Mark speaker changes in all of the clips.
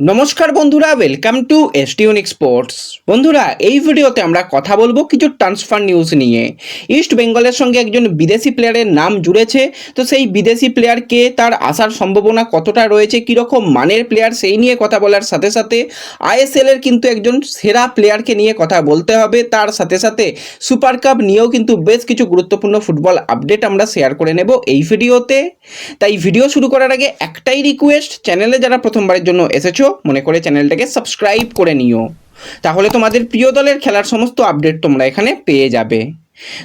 Speaker 1: নমস্কার বন্ধুরা welcome two এসটিউনিক sports বন্ধুরা, এই ভিডিওতে আমরা কথা বলব কিছু ট্রান্সফার নিউজ নিয়ে। ইস্ট বেঙ্গলের সঙ্গে একজন বিদেশি প্লেয়ারের নাম জুড়েছে, তো সেই বিদেশি প্লেয়ারকে তার আসার সম্ভাবনা কতটা রয়েছে, কীরকম মানের প্লেয়ার সেই নিয়ে কথা বলার সাথে সাথে আইএসএল এর কিন্তু একজন সেরা প্লেয়ারকে নিয়ে কথা বলতে হবে, তার সাথে সাথে সুপার কাপ নিয়েও কিন্তু বেশ কিছু গুরুত্বপূর্ণ ফুটবল আপডেট আমরা শেয়ার করে নেব এই ভিডিওতে। তাই ভিডিও শুরু করার আগে একটাই রিকোয়েস্ট চ্যানেলে যারা প্রথমবারের জন্য এসেছ মনে করে চ্যানেলটাকে সাবস্ক্রাইব করে নিও। তাহলে তোমাদের প্রিয় দলের খেলার সমস্ত আপডেট তোমরা এখানে পেয়ে যাবে।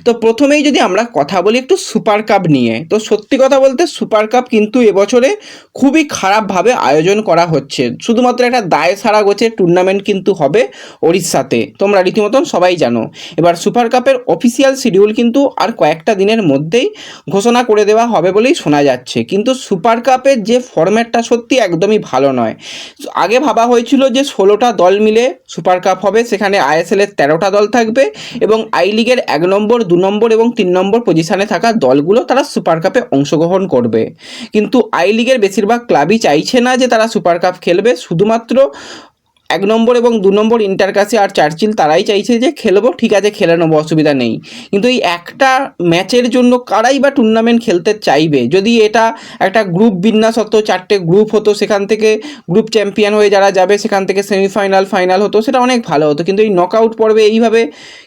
Speaker 1: তো প্রথমেই যদি আমরা কথা বলি একটু সুপার কাপ নিয়ে, তো সত্যি কথা বলতে সুপার কাপ কিন্তু এবছরে খুবই খারাপভাবে আয়োজন করা হচ্ছে। শুধুমাত্র একটা দায় সারা গোছের টুর্নামেন্ট কিন্তু হবে ওড়িশাতে। তোমরা রীতিমতন সবাই জানো। এবার সুপার কাপের অফিসিয়াল শিডিউল কিন্তু আর কয়েকটা দিনের মধ্যেই ঘোষণা করে দেওয়া হবে বলেই শোনা যাচ্ছে। কিন্তু সুপার কাপের যে ফরম্যাটটা সত্যি একদমই ভালো নয়। আগে ভাবা হয়েছিল যে ষোলোটা দল মিলে সুপার কাপ হবে, সেখানে আইএসএলের তেরোটা দল থাকবে এবং আই লিগের এক নম্বর দু নম্বর এবং তিন নম্বর পজিশনে থাকা দলগুলো তারা সুপার কাপে অংশগ্রহণ করবে। কিন্তু আই লিগের বেশিরভাগ ক্লাবই চাইছে না যে তারা সুপার কাপ খেলবে। শুধুমাত্র এক নম্বর এবং দু নম্বর ইন্টারকাসে আর চার্চিল তারাই চাইছে যে খেলব, ঠিক আছে, খেলে নেব, অসুবিধা নেই। কিন্তু এই একটা ম্যাচের জন্য কারাই বা টুর্নামেন্ট খেলতে চাইবে? যদি এটা একটা গ্রুপ বিন্যাস হতো, চারটে গ্রুপ হতো, সেখান থেকে গ্রুপ চ্যাম্পিয়ন হয়ে যারা যাবে, সেখান থেকে সেমিফাইনাল ফাইনাল হতো, সেটা অনেক ভালো হতো। কিন্তু এই নকআউট পর্বে এইভাবে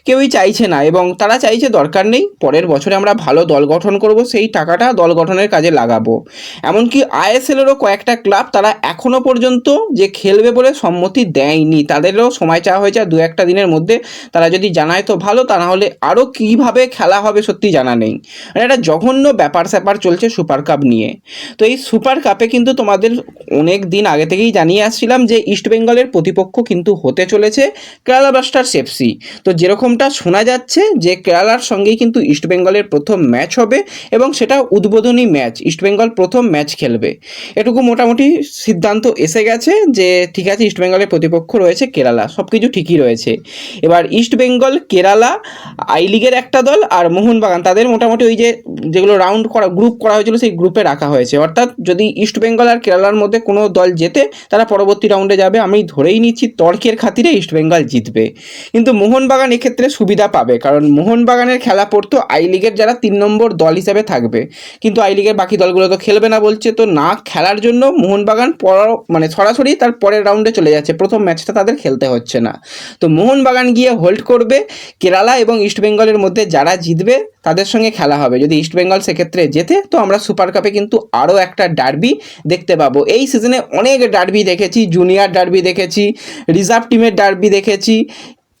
Speaker 1: কেউই চাইছে না এবং তারা চাইছে দরকার নেই, পরের বছরে আমরা ভালো দল গঠন করব, সেই টাকাটা দল গঠনের কাজে লাগাবো। এমনকি আইএসএলেরও কয়েকটা ক্লাব তারা এখনও পর্যন্ত যে খেলবে বলে সম্মতি দেয়নি। তাদেরও সময় চাওয়া হয়েছে আর দু একটা দিনের মধ্যে তারা যদি জানায় তো ভালো, তা না হলে আরও কীভাবে খেলা হবে সত্যি জানা নেই। মানে একটা জঘন্য ব্যাপার স্যাপার চলছে সুপার কাপ নিয়ে। তো এই সুপার কাপে কিন্তু তোমাদের অনেক দিন আগে থেকেই জানিয়ে আসছিলাম যে ইস্টবেঙ্গলের প্রতিপক্ষ কিন্তু হতে চলেছে কেরালা ব্লাস্টার্স এফসি তো যেরকমটা শোনা যাচ্ছে যে কেরালার সঙ্গেই কিন্তু ইস্টবেঙ্গলের প্রথম ম্যাচ হবে এবং সেটা উদ্বোধনী ম্যাচ ইস্টবেঙ্গল প্রথম ম্যাচ খেলবে। এটুকু মোটামুটি সিদ্ধান্ত এসে গেছে যে ঠিক আছে ইস্টবেঙ্গলের প্রতিপক্ষ রয়েছে কেরালা সব কিছু ঠিকই রয়েছে। এবার ইস্টবেঙ্গল কেরালা আই লিগের একটা দল আর মোহনবাগান, তাদের মোটামুটি ওই যে যেগুলো রাউন্ড করা গ্রুপ করা হয়েছিল সেই গ্রুপে রাখা হয়েছে। অর্থাৎ যদি ইস্টবেঙ্গল আর কেরালার মধ্যে কোনো দল জেতে, তারা পরবর্তী রাউন্ডে যাবে। আমি ধরেই নিচ্ছি তর্কের খাতিরে ইস্টবেঙ্গল জিতবে। কিন্তু মোহনবাগান এক্ষেত্রে সুবিধা পাবে, কারণ মোহনবাগানের খেলা পড়তো আই লিগের যারা তিন নম্বর দল হিসাবে থাকবে। কিন্তু আই লিগের বাকি দলগুলো তো খেলবে না বলছে, তো না খেলার জন্য মোহনবাগান পর মানে সরাসরি তার পরের রাউন্ডে চলে যাচ্ছে। প্রথম ম্যাচটা তাদের খেলতে হচ্ছে না। তো মোহনবাগান গিয়ে হোল্ড করবে, কেরালা এবং ইস্টবেঙ্গলের মধ্যে যারা জিতবে, তাদের সঙ্গে খেলা হবে। যদি ইস্টবেঙ্গল সেক্ষেত্রে জেতে, তো আমরা সুপার কাপে কিন্তু আরও একটা ডার্বি দেখতে পাবো। এই সিজনে অনেক ডার্বি দেখেছি, জুনিয়র ডার্বি দেখেছি, রিজার্ভ টিমের ডার্বি দেখেছি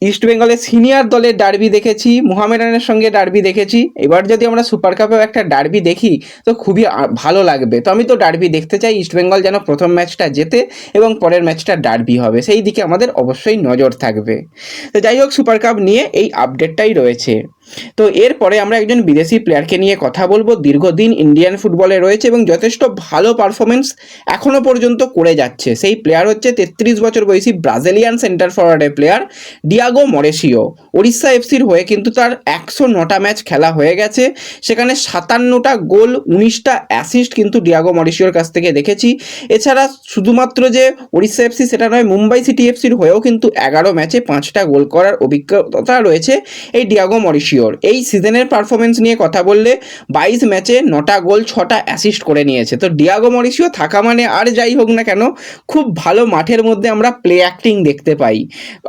Speaker 1: ইস্ট বেঙ্গলের সিনিয়র দলের ডার্বি দেখেছি মোহামেডানের সঙ্গে ডার্বি দেখেছি। এবার যদি আমরা সুপার কাপেও একটা ডার্বি দেখি, তো খুবই ভালো লাগবে। তো আমি তো ডার্বি দেখতে চাই ইস্ট বেঙ্গল যেন প্রথম ম্যাচটা জেতে এবং পরের ম্যাচটা ডার্বি হবে। সেই দিকে আমাদের অবশ্যই নজর থাকবে। তো যাই হোক সুপার কাপ নিয়ে এই আপডেটটাই রয়েছে। তো এরপরে আমরা একজন বিদেশি প্লেয়ারকে নিয়ে কথা বলব। দীর্ঘদিন ইন্ডিয়ান ফুটবলে রয়েছে এবং যথেষ্ট ভালো পারফরমেন্স এখনও পর্যন্ত করে যাচ্ছে। সেই প্লেয়ার হচ্ছে তেত্রিশ বছর বয়সী ব্রাজিলিয়ান সেন্টার ফরওয়ার্ডের প্লেয়ার ডিয়াগো মরেশিও ওড়িশা এফসির হয়ে কিন্তু তার একশো নটা ম্যাচ খেলা হয়ে গেছে। সেখানে সাতান্নটা গোল, উনিশটা অ্যাসিস্ট কিন্তু ডিয়াগো মরেশিওর কাছ থেকে দেখেছি। এছাড়া শুধুমাত্র যে ওড়িশা এফসি সেটা নয়, মুম্বাই সিটি এফসির হয়েও কিন্তু এগারো ম্যাচে পাঁচটা গোল করার অভিজ্ঞতা রয়েছে। এই ডিয়াগো মরিশিওর এই সিজনের পারফরমেন্স নিয়ে কথা বললে বাইশ ম্যাচে নটা গোল, ছটা অ্যাসিস্ট করে নিয়েছে। তো ডিয়াগো মরিশিও থাকা মানে আর যাই হোক না কেন, খুব ভালো মাঠের মধ্যে আমরা প্লে অ্যাক্টিং দেখতে পাই।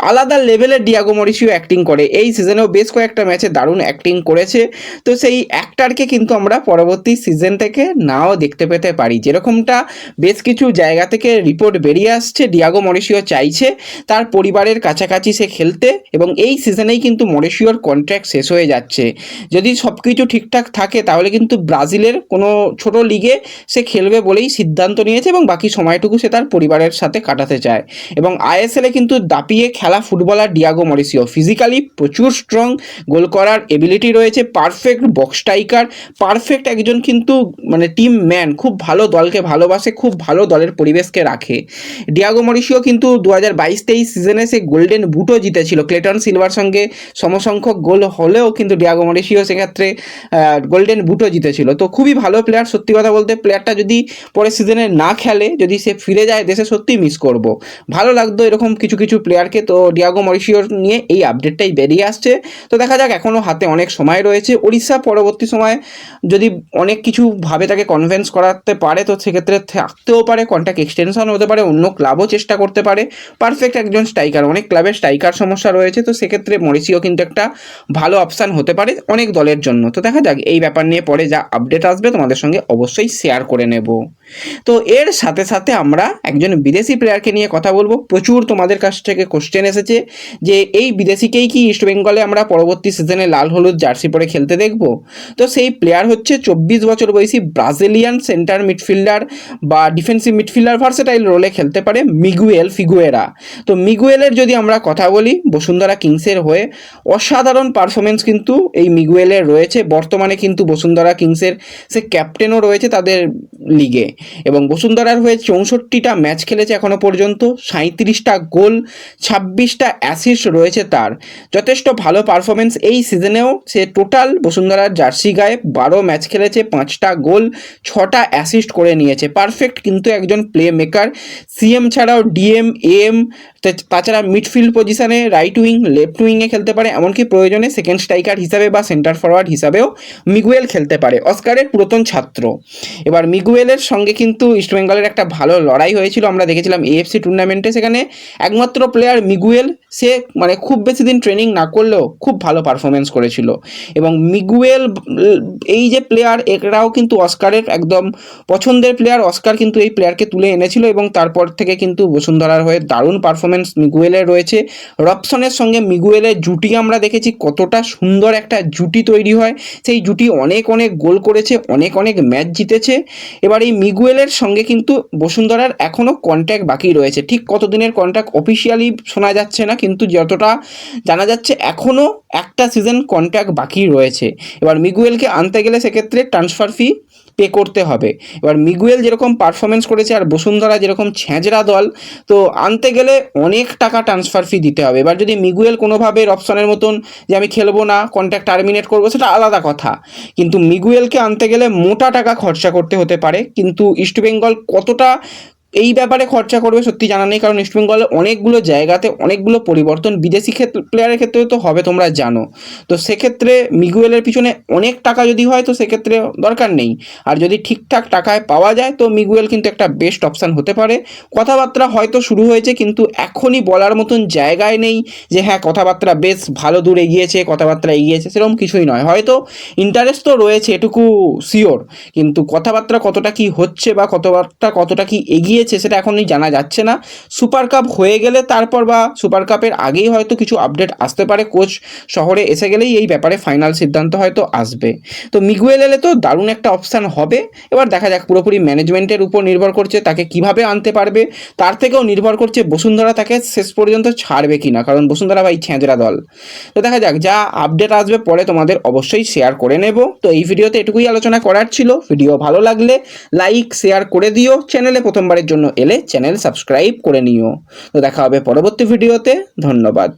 Speaker 1: আলাদা লেভেলের ডিয়াগো মরিশিও অ্যাক্টিং করে। এই সিজনেও বেশ কয়েকটা ম্যাচে দারুণ অ্যাক্টিং করেছে। তো সেই অ্যাক্টারকে কিন্তু আমরা পরবর্তী সিজন থেকে নাও দেখতে পেতে পারি। যেরকমটা বেশ কিছু জায়গা থেকে রিপোর্ট বেরিয়ে আসছে ডিয়াগো মরিশিও চাইছে তার পরিবারের কাছাকাছি সে খেলতে এবং এই সিজনেই কিন্তু মরিশিওর কন্ট্রাক্ট শেষ হয়ে যাচ্ছে। যদি সব কিছু ঠিকঠাক থাকে, তাহলে কিন্তু ব্রাজিলের কোনো ছোট লিগে সে খেলবে বলেই সিদ্ধান্ত নিয়েছে এবং বাকি সময়টুকু সে তার পরিবারের সাথে কাটাতে চায়। এবং আইএসএলে কিন্তু দাপিয়ে খেলা ফুটবলার ডিয়াগো মরিসিও। ফিজিক্যালি প্রচুর স্ট্রং গোল করার এবিলিটি রয়েছে পারফেক্ট বক্স স্ট্রাইকার পারফেক্ট একজন কিন্তু মানে টিম ম্যান খুব ভালো দলকে ভালোবাসে, খুব ভালো দলের পরিবেশকে রাখে। ডিয়াগো মরিসিও কিন্তু দু হাজার বাইশ তেইশ সিজনে সে গোল্ডেন বুটও জিতেছিল। ক্লেটন সিলভার সঙ্গে সমসংখ্যক গোল হলেও কিন্তু ডিয়াগো মরিসিও সেক্ষেত্রে গোল্ডেন বুটও জিতেছিল। তো খুবই ভালো প্লেয়ার সত্যি কথা বলতে প্লেয়ারটা যদি পরের সিজনে না খেলে, যদি সে ফিরে যায়, দেশে সত্যিই মিস করব। ভালো লাগতো এরকম কিছু কিছু প্লেয়ারকে তো ডিয়াগো মরিসিওর নিয়ে এই আপডেটটাই বেরিয়ে আসছে। তো দেখা যাক এখনও হাতে অনেক সময় রয়েছে। উড়িষ্যা পরবর্তী সময় যদি অনেক কিছু ভাবে তাকে কনভেন্স করাতে পারে, তো সেক্ষেত্রে থাকতেও পারে। কন্ট্যাক্ট এক্সটেনশন হতে পারে, অন্য ক্লাবও চেষ্টা করতে পারে। পারফেক্ট একজন স্ট্রাইকার অনেক ক্লাবের স্ট্রাইকার সমস্যা রয়েছে। তো সেক্ষেত্রে মরিসিও কিন্তু একটা ভালো অপশান হতে পারে অনেক দলের জন্য। তো দেখা যাক, এই ব্যাপার নিয়ে পরে যা আপডেট আসবে তোমাদের সঙ্গে অবশ্যই শেয়ার করে নেব। তো এর সাথে সাথে আমরা একজন বিদেশি প্লেয়ারকে নিয়ে কথা বলব। প্রচুর তোমাদের কাছ থেকে কোশ্চেন এসেছে যে এই বিদেশিকেই কি ইস্ট বেঙ্গলে আমরা পরবর্তী সিজনে লাল হলুদ জার্সি পরে খেলতে দেখব? তো সেই প্লেয়ার হচ্ছে চব্বিশ বছর বয়সী ব্রাজিলিয়ান সেন্টার মিডফিল্ডার বা ডিফেন্সিভ মিডফিল্ডার ভার্সেটাইল রোলে খেলতে পারে মিগুয়েল ফিগুয়েরা তো মিগুয়েলের যদি আমরা কথা বলি, বসুন্ধরা কিংসের হয়ে অসাধারণ পারফরমেন্স কিন্তু এই মিগুয়েলের রয়েছে। বর্তমানে কিন্তু বসুন্ধরা কিংসের সে ক্যাপ্টেনও রয়েছে তাদের লিগে এবং বসুন্ধরার হয়ে চৌষট্টিটা ম্যাচ খেলেছে এখনও পর্যন্ত সাঁত্রিশটা গোল, ছাব্বিশটা অ্যাসিস্ট রয়েছে তার। যথেষ্ট ভালো পারফরমেন্স এই সিজনেও সে টোটাল বসুন্ধরার জার্সি গায়ে বারো ম্যাচ খেলেছে, পাঁচটা গোল, ছটা অ্যাসিস্ট করে নিয়েছে। পারফেক্ট কিন্তু একজন প্লে মেকার সিএম ছাড়াও ডিএম এম তাছাড়া মিডফিল্ড পজিশনে রাইট উইং লেফট উইংয়ে খেলতে পারে, এমনকি প্রয়োজনে সেকেন্ড স্ট্রাইকার হিসাবে বা সেন্টার ফরওয়ার্ড হিসাবেও মিগুয়েল খেলতে পারে। অস্কারের পুরাতন ছাত্র। এবার মিগুয়েলের সঙ্গে কিন্তু ইস্টবেঙ্গলের একটা ভালো লড়াই হয়েছিল। আমরা দেখেছিলাম এএফসি টুর্নামেন্টে সেখানে একমাত্র প্লেয়ার মিগুয়েল সে মানে খুব বেশি দিন ট্রেনিং না করলেও খুব ভালো পারফরমেন্স করেছিল। এবং মিগুয়েল এই যে প্লেয়ার এরাও কিন্তু অস্কারের একদম পছন্দের প্লেয়ার অস্কার কিন্তু এই প্লেয়ারকে তুলে এনেছিল এবং তারপর থেকে কিন্তু বসুন্ধরার হয়ে দারুণ পারফরমেন্স মিগুয়েলের রয়েছে। রপসনের সঙ্গে মিগুয়েলের জুটি আমরা দেখেছি, কতটা সুন্দর একটা জুটি তৈরি হয়। সেই জুটি অনেক অনেক গোল করেছে, অনেক অনেক ম্যাচ জিতেছে। এবার এই মিগুয়েলের সঙ্গে কিন্তু বসুন্ধরার এখনও কন্ট্যাক্ট বাকি রয়েছে। ঠিক কতদিনের কন্ট্যাক্ট অফিসিয়ালি শোনা যাচ্ছে না, কিন্তু যতটা জানা যাচ্ছে এখনও একটা সিজন কন্ট্যাক্ট বাকি রয়েছে। এবার মিগুয়েলকে আনতে গেলে সেক্ষেত্রে ট্রান্সফার ফি পে করতে হবে। এবার মিগুয়েল যেরকম পারফরমেন্স করেছে আর বসুন্ধরা যেরকম ছেঁচড়া দল, তো আনতে গেলে অনেক টাকা ট্রান্সফার ফি দিতে হবে। এবার যদি মিগুয়েল কোনোভাবে অপশনের মতন যে আমি খেলব না কন্ট্যাক্ট টার্মিনেট করব, সেটা আলাদা কথা। কিন্তু মিগুয়েলকে আনতে গেলে মোটা টাকা খরচা করতে হতে পারে। কিন্তু ইস্টবেঙ্গল কতটা এই ব্যাপারে খরচা করবে সত্যি জানা নেই, কারণ ইস্টবেঙ্গলে অনেকগুলো জায়গাতে অনেকগুলো পরিবর্তন, বিদেশি ক্ষেত্রে প্লেয়ারের ক্ষেত্রেও তো হবে, তোমরা জানো। তো সেক্ষেত্রে মিগুয়েলের পিছনে অনেক টাকা যদি হয়, তো সেক্ষেত্রে দরকার নেই। আর যদি ঠিকঠাক টাকায় পাওয়া যায়, তো মিগুয়েল কিন্তু একটা বেস্ট অপশান হতে পারে। কথাবার্তা হয়তো শুরু হয়েছে, কিন্তু এখনই বলার মতন জায়গায় নেই যে হ্যাঁ কথাবার্তা বেশ ভালো দূর এগিয়েছে, কথাবার্তা এগিয়েছে, সেরকম কিছুই নয়। হয়তো ইন্টারেস্ট তো রয়েছে, এটুকু শিওর কিন্তু কথাবার্তা কতটা কি হচ্ছে বা কথাবার্তা কতটা কি এগিয়ে গিয়েছে সেটা এখনই জানা যাচ্ছে না। সুপার কাপ হয়ে গেলে তারপর বা সুপার কাপের আগেই হয়তো কিছু আপডেট আসতে পারে। কোচ শহরে এসে গেলেই এই ব্যাপারে ফাইনাল সিদ্ধান্ত হয়তো আসবে। তো মিগুয়েল এলে তো দারুণ একটা অপশান হবে। এবার দেখা যাক, পুরোপুরি ম্যানেজমেন্টের উপর নির্ভর করছে তাকে কীভাবে আনতে পারবে। তার থেকেও নির্ভর করছে বসুন্ধরা তাকে শেষ পর্যন্ত ছাড়বে কিনা, কারণ বসুন্ধরা ভাই ছেঁচড়া দল। তো দেখা যাক, যা আপডেট আসবে পরে তোমাদের অবশ্যই শেয়ার করে নেব। তো এই ভিডিওতে এটুকুই আলোচনা করার ছিল। ভিডিও ভালো লাগলে লাইক শেয়ার করে দিও। চ্যানেলে প্রথমবারের জন্য এলে চ্যানেল সাবস্ক্রাইব করে নিও। তো দেখা হবে পরবর্তী ভিডিওতে। ধন্যবাদ।